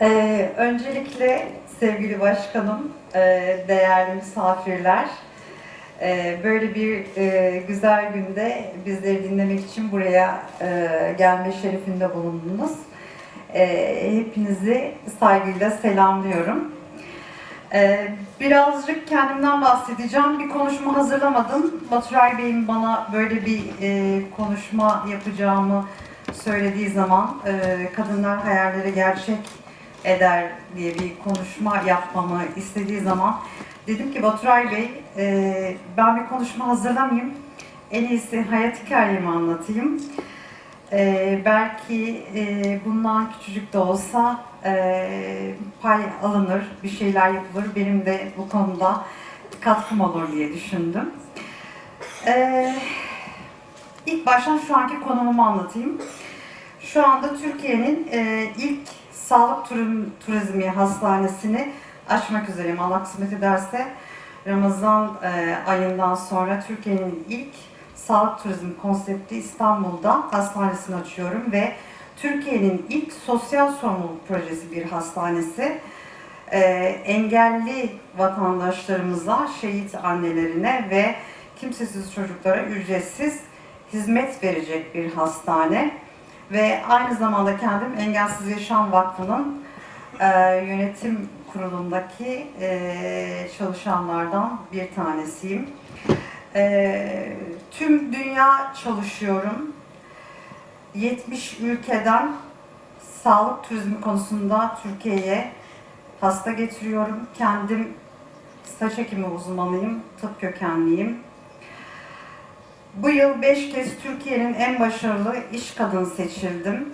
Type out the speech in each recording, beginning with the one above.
Ee, öncelikle sevgili başkanım, e, değerli misafirler, e, böyle bir e, güzel günde bizleri dinlemek için buraya e, gelme şerefinde bulundunuz. Hepinizi saygıyla selamlıyorum. Birazcık kendimden bahsedeceğim. Bir konuşma hazırlamadım. Baturay Bey'in bana böyle bir konuşma yapacağımı söylediği zaman kadınlar hayalleri gerçek eder diye bir konuşma yapmamı istediği zaman dedim ki Baturay Bey e, ben bir konuşma hazırlamayayım. En iyisi hayat hikayemi anlatayım. E, belki e, bundan küçücük de olsa e, pay alınır, bir şeyler yapılır. Benim de bu konuda katkım olur diye düşündüm. E, ilk baştan şu anki konumumu anlatayım. Şu anda Türkiye'nin e, ilk sağlık turizmi, turizmi hastanesini açmak üzereyim. Allah kısmet ederse Ramazan e, ayından sonra Türkiye'nin ilk sağlık turizmi konsepti İstanbul'da hastanesini açıyorum ve Türkiye'nin ilk sosyal sorumluluk projesi bir hastanesi. E, engelli vatandaşlarımıza, şehit annelerine ve kimsesiz çocuklara ücretsiz hizmet verecek bir hastane ve aynı zamanda kendim Engelsiz Yaşam Vakfı'nın e, yönetim kurulundaki e, çalışanlardan bir tanesiyim. E, tüm dünya çalışıyorum. 70 ülkeden sağlık turizmi konusunda Türkiye'ye hasta getiriyorum. Kendim saç ekimi uzmanıyım, tıp kökenliyim. Bu yıl 5 kez Türkiye'nin en başarılı iş kadını seçildim.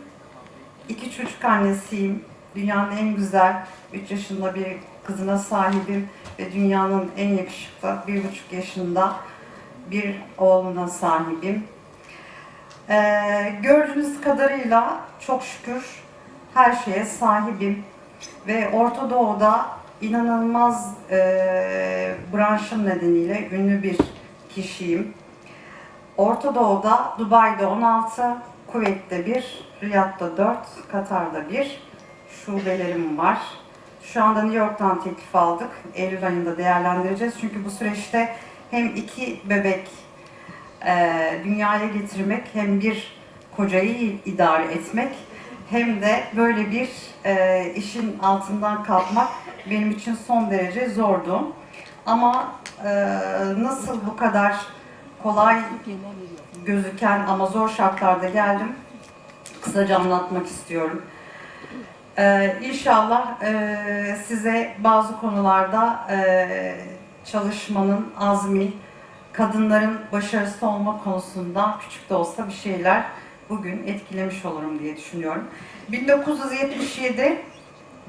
İki çocuk annesiyim. Dünyanın en güzel 3 yaşında bir kızına sahibim ve dünyanın en yakışıklı 1,5 yaşında bir oğluna sahibim. Ee, gördüğünüz kadarıyla çok şükür her şeye sahibim ve Orta Doğu'da inanılmaz e, branşım nedeniyle ünlü bir kişiyim. Orta Doğu'da Dubai'de 16, Kuveyt'te 1, Riyad'da 4, Katar'da 1 şubelerim var. Şu anda New York'tan teklif aldık. Eylül ayında değerlendireceğiz. Çünkü bu süreçte hem iki bebek e, dünyaya getirmek hem bir kocayı idare etmek hem de böyle bir e, işin altından kalkmak benim için son derece zordu. Ama e, nasıl bu kadar kolay gözüken ama zor şartlarda geldim. Kısaca anlatmak istiyorum. Ee, inşallah e, size bazı konularda e, çalışmanın azmi, kadınların başarısı olma konusunda küçük de olsa bir şeyler bugün etkilemiş olurum diye düşünüyorum. 1977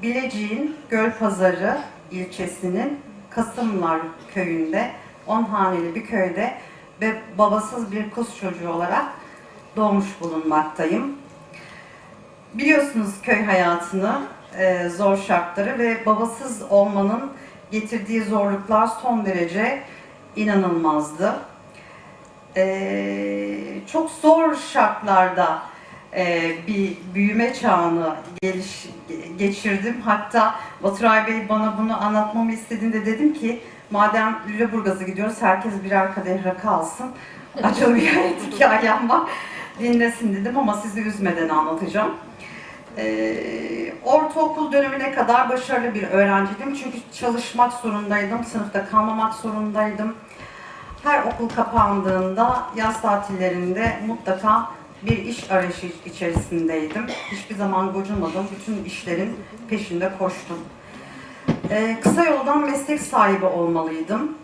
Bilecik'in Gölpazarı ilçesinin Kasımlar köyünde, 10 haneli bir köyde ve babasız bir kız çocuğu olarak doğmuş bulunmaktayım. Biliyorsunuz köy hayatını, e, zor şartları ve babasız olmanın getirdiği zorluklar son derece inanılmazdı. E, çok zor şartlarda e, bir büyüme çağını geliş, geçirdim. Hatta Baturay Bey bana bunu anlatmamı istediğinde dedim ki madem Lüleburgaz'a gidiyoruz herkes birer kadeh rakı alsın. Acılı bir hayat hikayem var. Dinlesin dedim ama sizi üzmeden anlatacağım. Ee, ortaokul dönemine kadar başarılı bir öğrenciydim. Çünkü çalışmak zorundaydım, sınıfta kalmamak zorundaydım. Her okul kapandığında yaz tatillerinde mutlaka bir iş arayışı içerisindeydim. Hiçbir zaman gocunmadım. Bütün işlerin peşinde koştum. Ee, kısa yoldan meslek sahibi olmalıydım.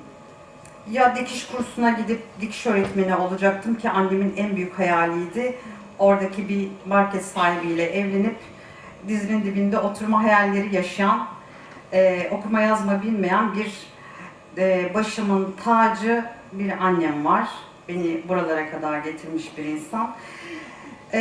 Ya dikiş kursuna gidip dikiş öğretmeni olacaktım ki annemin en büyük hayaliydi. Oradaki bir market sahibiyle evlenip dizinin dibinde oturma hayalleri yaşayan, e, okuma yazma bilmeyen bir e, başımın tacı bir annem var. Beni buralara kadar getirmiş bir insan. E,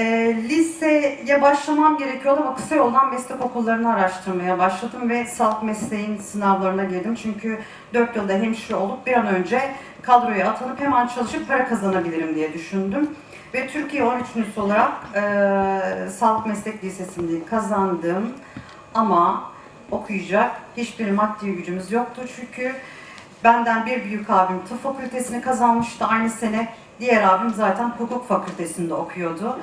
liseye başlamam gerekiyordu ama kısa yoldan meslek okullarını araştırmaya başladım ve sağlık mesleğin sınavlarına girdim. Çünkü 4 yılda hemşire olup bir an önce kadroya atanıp hemen çalışıp para kazanabilirim diye düşündüm. Ve Türkiye 13.sü olarak e, Sağlık Meslek Lisesi'nde kazandım. ama okuyacak hiçbir maddi gücümüz yoktu çünkü benden bir büyük abim tıp fakültesini kazanmıştı aynı sene. Diğer abim zaten hukuk fakültesinde okuyordu.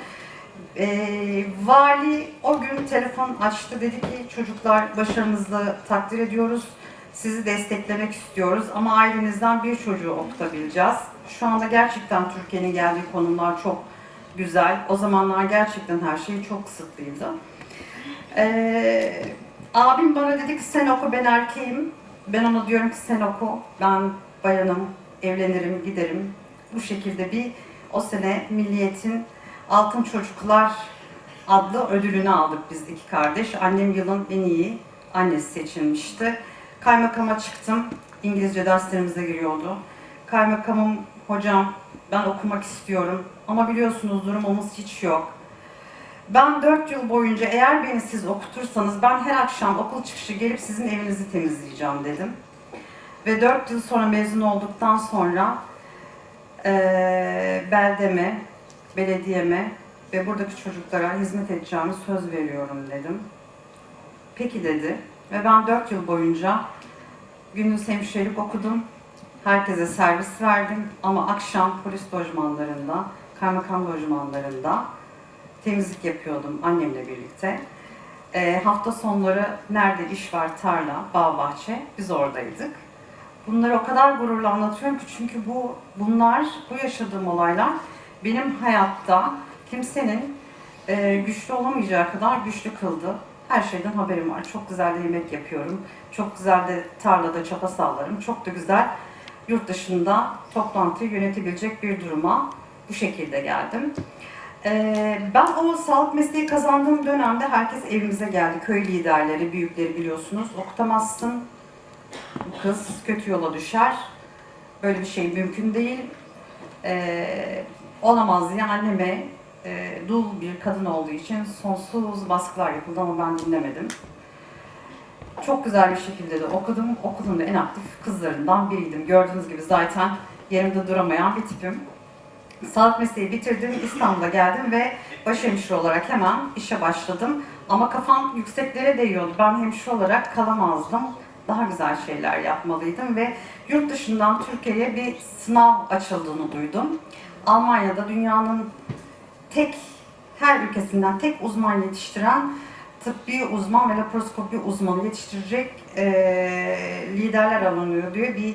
Ee, vali o gün telefon açtı dedi ki çocuklar başarınızı takdir ediyoruz. Sizi desteklemek istiyoruz ama ailenizden bir çocuğu okutabileceğiz. Şu anda gerçekten Türkiye'nin geldiği konumlar çok güzel. O zamanlar gerçekten her şey çok kısıtlıydı. Ee, abim bana dedi ki sen oku ben erkeğim. Ben ona diyorum ki sen oku. Ben bayanım, evlenirim, giderim. Bu şekilde bir o sene Milliyet'in Altın Çocuklar adlı ödülünü aldık biz iki kardeş. Annem yılın en iyi annesi seçilmişti. Kaymakama çıktım. İngilizce derslerimize giriyordu. Kaymakamım hocam ben okumak istiyorum ama biliyorsunuz durumumuz hiç yok. Ben 4 yıl boyunca eğer beni siz okutursanız ben her akşam okul çıkışı gelip sizin evinizi temizleyeceğim dedim. Ve 4 yıl sonra mezun olduktan sonra beldeme, belediyeme ve buradaki çocuklara hizmet edeceğimi söz veriyorum dedim. Peki dedi. Ve ben 4 yıl boyunca gündüz hemşirelik okudum. Herkese servis verdim ama akşam polis lojmanlarında, kaymakam lojmanlarında temizlik yapıyordum annemle birlikte. Ee, hafta sonları nerede iş var, tarla, bağ, bahçe, biz oradaydık. Bunları o kadar gururla anlatıyorum ki çünkü bu bunlar, bu yaşadığım olaylar benim hayatta kimsenin e, güçlü olamayacağı kadar güçlü kıldı. Her şeyden haberim var. Çok güzel de yemek yapıyorum. Çok güzel de tarlada çapa sağlarım. Çok da güzel yurt dışında toplantıyı yönetebilecek bir duruma bu şekilde geldim. Ee, ben o sağlık mesleği kazandığım dönemde herkes evimize geldi. Köy liderleri, büyükleri biliyorsunuz. Okutamazsın, kız kötü yola düşer. Böyle bir şey mümkün değil. Ee, olamaz diye anneme e, dul bir kadın olduğu için sonsuz baskılar yapıldı ama ben dinlemedim. Çok güzel bir şekilde de okudum. Okulun da en aktif kızlarından biriydim. Gördüğünüz gibi zaten yerimde duramayan bir tipim. Sağlık mesleği bitirdim, İstanbul'a geldim ve başhemşire olarak hemen işe başladım. Ama kafam yükseklere değiyordu. Ben hemşire olarak kalamazdım. Daha güzel şeyler yapmalıydım ve yurt dışından Türkiye'ye bir sınav açıldığını duydum. Almanya'da dünyanın tek, her ülkesinden tek uzman yetiştiren tıbbi uzman ve laparoskopi uzmanı yetiştirecek eee, liderler alınıyor diyor bir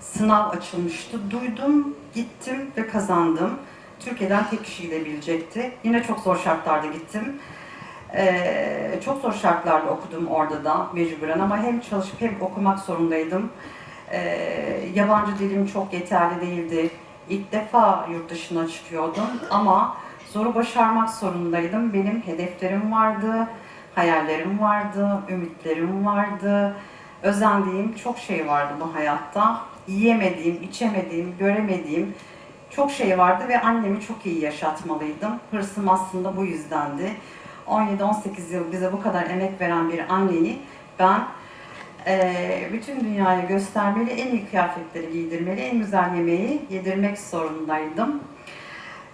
sınav açılmıştı. Duydum, gittim ve kazandım. Türkiye'den tek kişi gidebilecekti. Yine çok zor şartlarda gittim. Ee, çok zor şartlarda okudum orada da mecburen ama hem çalışıp hem okumak zorundaydım. Ee, yabancı dilim çok yeterli değildi. İlk defa yurt dışına çıkıyordum ama zoru başarmak zorundaydım. Benim hedeflerim vardı, hayallerim vardı, ümitlerim vardı. Özendiğim çok şey vardı bu hayatta. Yiyemediğim, içemediğim, göremediğim çok şey vardı ve annemi çok iyi yaşatmalıydım. Hırsım aslında bu yüzdendi. 17-18 yıl bize bu kadar emek veren bir anneyi ben eee, bütün dünyaya göstermeli, en iyi kıyafetleri giydirmeli, en güzel yemeği yedirmek zorundaydım.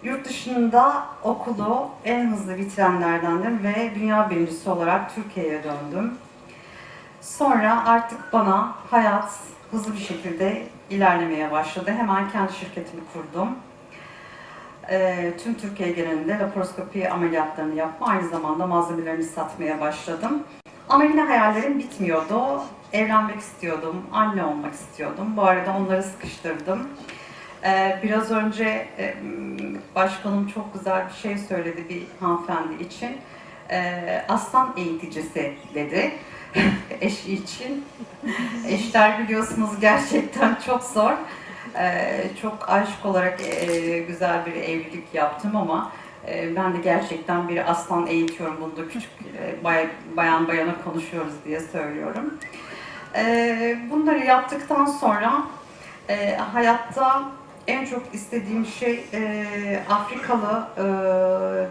Yurt dışında okulu en hızlı bitirenlerdendim ve dünya birincisi olarak Türkiye'ye döndüm. Sonra artık bana hayat hızlı bir şekilde ilerlemeye başladı. Hemen kendi şirketimi kurdum. Ee, tüm Türkiye genelinde laparoskopi ameliyatlarını yapma, aynı zamanda malzemelerini satmaya başladım. Ama yine hayallerim bitmiyordu. Evlenmek istiyordum, anne olmak istiyordum. Bu arada onları sıkıştırdım. Ee, biraz önce e, başkanım çok güzel bir şey söyledi bir hanımefendi için. Ee, aslan eğiticisi dedi eşi için. Eşler biliyorsunuz gerçekten çok zor. Ee, çok aşık olarak e, güzel bir evlilik yaptım ama e, ben de gerçekten bir aslan eğitiyorum. Bunu da küçük e, bay- bayan bayana konuşuyoruz diye söylüyorum. Ee, bunları yaptıktan sonra hayatta en çok istediğim şey Afrikalı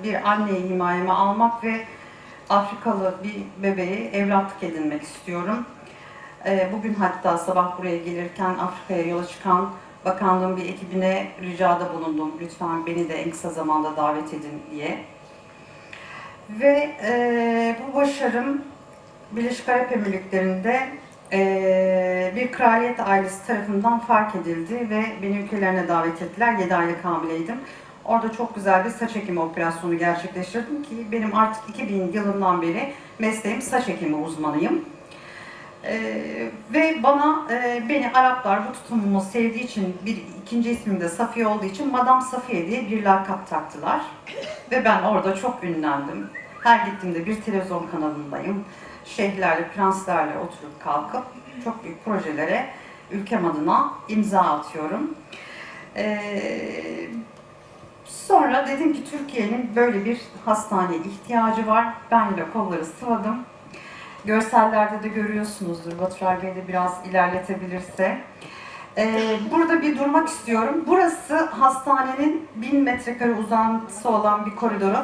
bir anneyi himayeme almak ve Afrikalı bir bebeği evlatlık edinmek istiyorum. Bugün hatta sabah buraya gelirken Afrika'ya yola çıkan bakanlığın bir ekibine ricada bulundum. Lütfen beni de en kısa zamanda davet edin diye. Ve e, bu başarım Birleşik Arap Emirlikleri'nde eee, bir kraliyet ailesi tarafından fark edildi ve beni ülkelerine davet ettiler. 7 aylık hamileydim. Orada çok güzel bir saç ekimi operasyonu gerçekleştirdim ki benim artık 2000 yılından beri mesleğim saç ekimi uzmanıyım. Ee, ve bana e, beni Araplar bu tutumumu sevdiği için bir ikinci ismim de Safiye olduğu için Madam Safiye diye bir lakap taktılar. Ve ben orada çok ünlendim. Her gittiğimde bir televizyon kanalındayım. Şeyhlerle, prenslerle oturup kalkıp çok büyük projelere ülkem adına imza atıyorum. Ee, sonra dedim ki Türkiye'nin böyle bir hastaneye ihtiyacı var. Ben de kolları sıvadım. Görsellerde de görüyorsunuzdur. Baturay Bey de biraz ilerletebilirse. Ee, burada bir durmak istiyorum. Burası hastanenin 1000 metrekare uzantısı olan bir koridoru.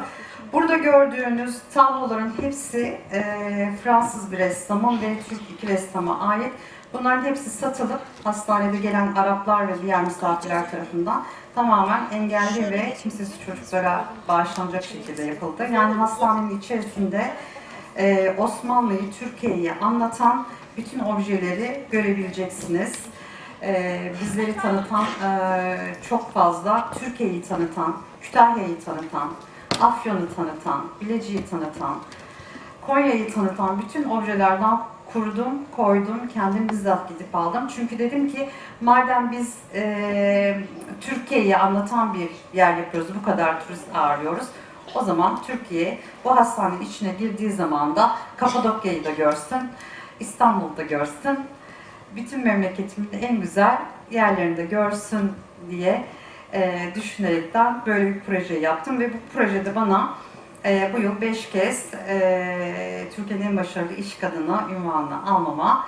Burada gördüğünüz tabloların hepsi e, Fransız bir ressamın ve Türk iki ressama ait. Bunların hepsi satılıp hastanede gelen Araplar ve diğer misafirler tarafından tamamen engelli ve kimsesiz çocuklara bağışlanacak şekilde yapıldı. Yani hastanenin içerisinde e, Osmanlı'yı, Türkiye'yi anlatan bütün objeleri görebileceksiniz. E, bizleri tanıtan e, çok fazla, Türkiye'yi tanıtan, Kütahya'yı tanıtan, Afyon'u tanıtan, Bilecik'i tanıtan, Konya'yı tanıtan bütün objelerden kurdum, koydum, kendim bizzat gidip aldım. Çünkü dedim ki madem biz e, Türkiye'yi anlatan bir yer yapıyoruz, bu kadar turist ağırlıyoruz. O zaman Türkiye bu hastanenin içine girdiği zaman da Kapadokya'yı da görsün, İstanbul'da görsün, bütün memleketimin en güzel yerlerini de görsün diye e, düşünerekten böyle bir proje yaptım ve bu projede bana e, bu yıl 5 kez e, Türkiye'nin en başarılı iş kadını ünvanını almama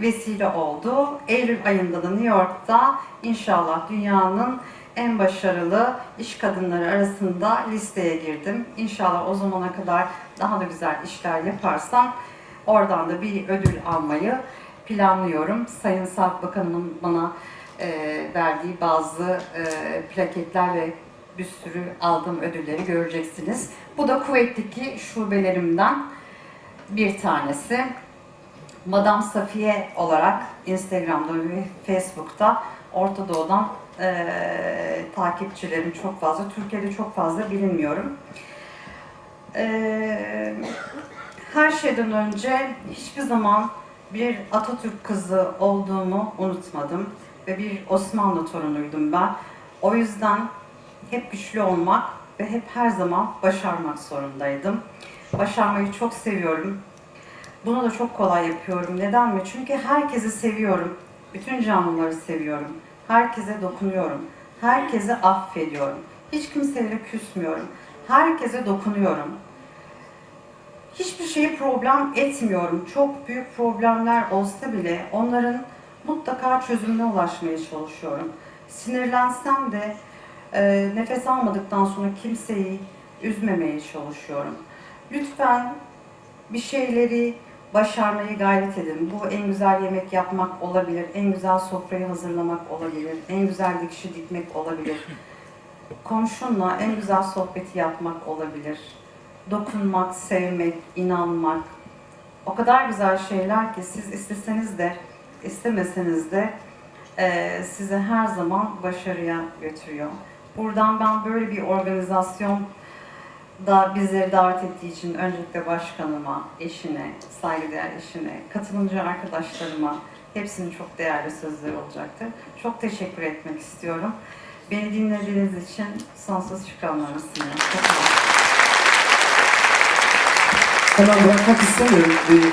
vesile oldu. Eylül ayında da New York'ta inşallah dünyanın en başarılı iş kadınları arasında listeye girdim. İnşallah o zamana kadar daha da güzel işler yaparsam oradan da bir ödül almayı planlıyorum. Sayın Sağlık Bakanı'nın bana e, verdiği bazı e, plaketler ve bir sürü aldığım ödülleri göreceksiniz. Bu da Kuveyt'teki şubelerimden bir tanesi. Madam Safiye olarak Instagram'da ve Facebook'ta Orta Doğu'dan eee, takipçilerim çok fazla. Türkiye'de çok fazla bilinmiyorum. Eee, her şeyden önce hiçbir zaman bir Atatürk kızı olduğumu unutmadım. Ve bir Osmanlı torunuydum ben. O yüzden hep güçlü olmak ve hep her zaman başarmak zorundaydım. Başarmayı çok seviyorum. Bunu da çok kolay yapıyorum. Neden mi? Çünkü herkesi seviyorum. Bütün canlıları seviyorum. Herkese dokunuyorum. Herkese affediyorum. Hiç kimseyle küsmüyorum. Herkese dokunuyorum. Hiçbir şeyi problem etmiyorum. Çok büyük problemler olsa bile onların mutlaka çözümüne ulaşmaya çalışıyorum. Sinirlensem de e, nefes almadıktan sonra kimseyi üzmemeye çalışıyorum. Lütfen bir şeyleri başarmayı gayret edin. Bu en güzel yemek yapmak olabilir, en güzel sofrayı hazırlamak olabilir, en güzel dikişi dikmek olabilir. Komşunla en güzel sohbeti yapmak olabilir. Dokunmak, sevmek, inanmak. O kadar güzel şeyler ki siz isteseniz de, istemeseniz de eee sizi her zaman başarıya götürüyor. Buradan ben böyle bir organizasyon da bizleri davet ettiği için öncelikle başkanıma, eşine, saygıdeğer eşine, katılımcı arkadaşlarıma hepsinin çok değerli sözleri olacaktır. Çok teşekkür etmek istiyorum. Beni dinlediğiniz için sonsuz şükranlarımı sunuyorum. Hemen bırakmak istemiyorum.